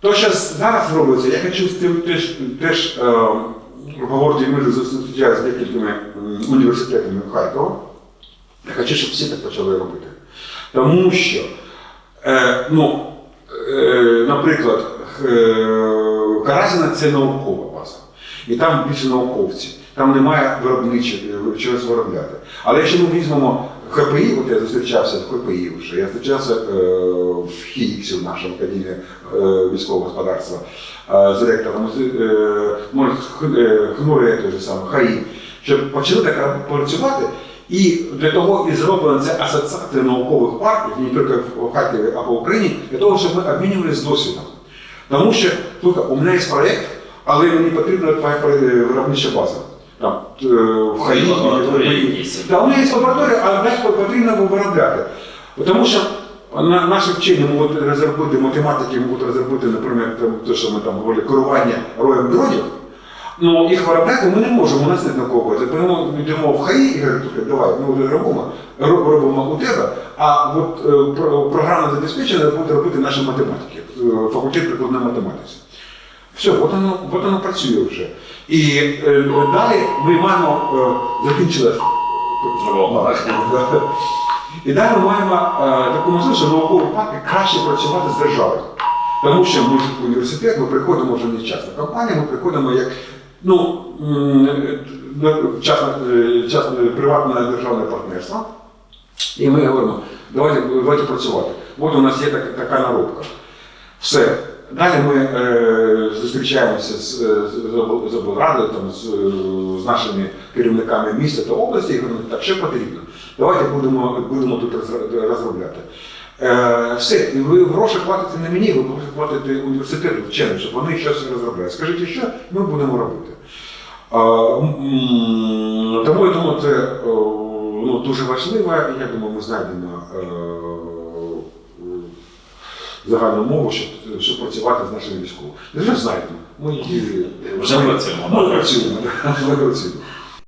То, що зараз робиться, я хочу з тим теж, теж е, городі ми зустрічаємося з декількома університетами Харкова. Я хочу, щоб всі так почали робити. Тому що, е, ну, е, наприклад, е, Каразіна це наукова база. І там більше науковці. Там немає виробничих е, чогось виробляти. Але якщо ми візьмемо ХПІ, от я зустрічався в ХПІ вже, я зустрічався е, в ХІКСі, в нашому академії е, військового господарства е, з ректором, може, Х- е, той же саме, ХАІ, щоб почали так працювати. І для того і зроблена ця асоціація наукових парків, не тільки в Харкові, а по Україні, для того, щоб ми обмінювалися досвідом. Тому що, слухай, у мене є проєкт, але мені потрібна твоя виробнича база. Там, е, в якісь. Так, у мене є лабораторія, а десь потрібно виробляти. Тому що на, наші вчені можуть розробити математики, можуть розробити, наприклад, те, що ми там говорили, керування роєм дронів. Ну, їх виробляти ми не можемо, у нас не такого. Тому ми йдемо в ХАІ і «Слухай, давай, ми вже робимо, робимо у тебе, а от е, програмне забезпечення буде робити наші математики, е, факультет прикладної математики. Все, от воно, от воно працює вже. І е, далі ми маємо е, закінчили. І далі ми маємо е, таку можливість, що наукові парки краще працювати з державою. Тому що ми в університет, ми приходимо вже не частна компанія, ми приходимо як ну, е, приватне державне партнерство. І ми говоримо, давайте, давайте працювати. От у нас є така, така наробка. Все. Далі ми е, зустрічаємося з, е, з, облрадою, там, з, з нашими керівниками міста та області і говоримо, так, що потрібно. Давайте будемо, будемо тут розробляти. Е, все, і ви гроші платите не мені, ви гроші платите університету, вченим, щоб вони щось розробляли. Скажіть, що ми будемо робити. Е, тому я думаю, це ну, дуже важливо, і я думаю, ми знайдемо. е, загальну мову, щоб, щоб працювати з нашими військовими. Не вже знайдемо. Ми її Вже працюємо, Ми працюємо. Ми працюємо.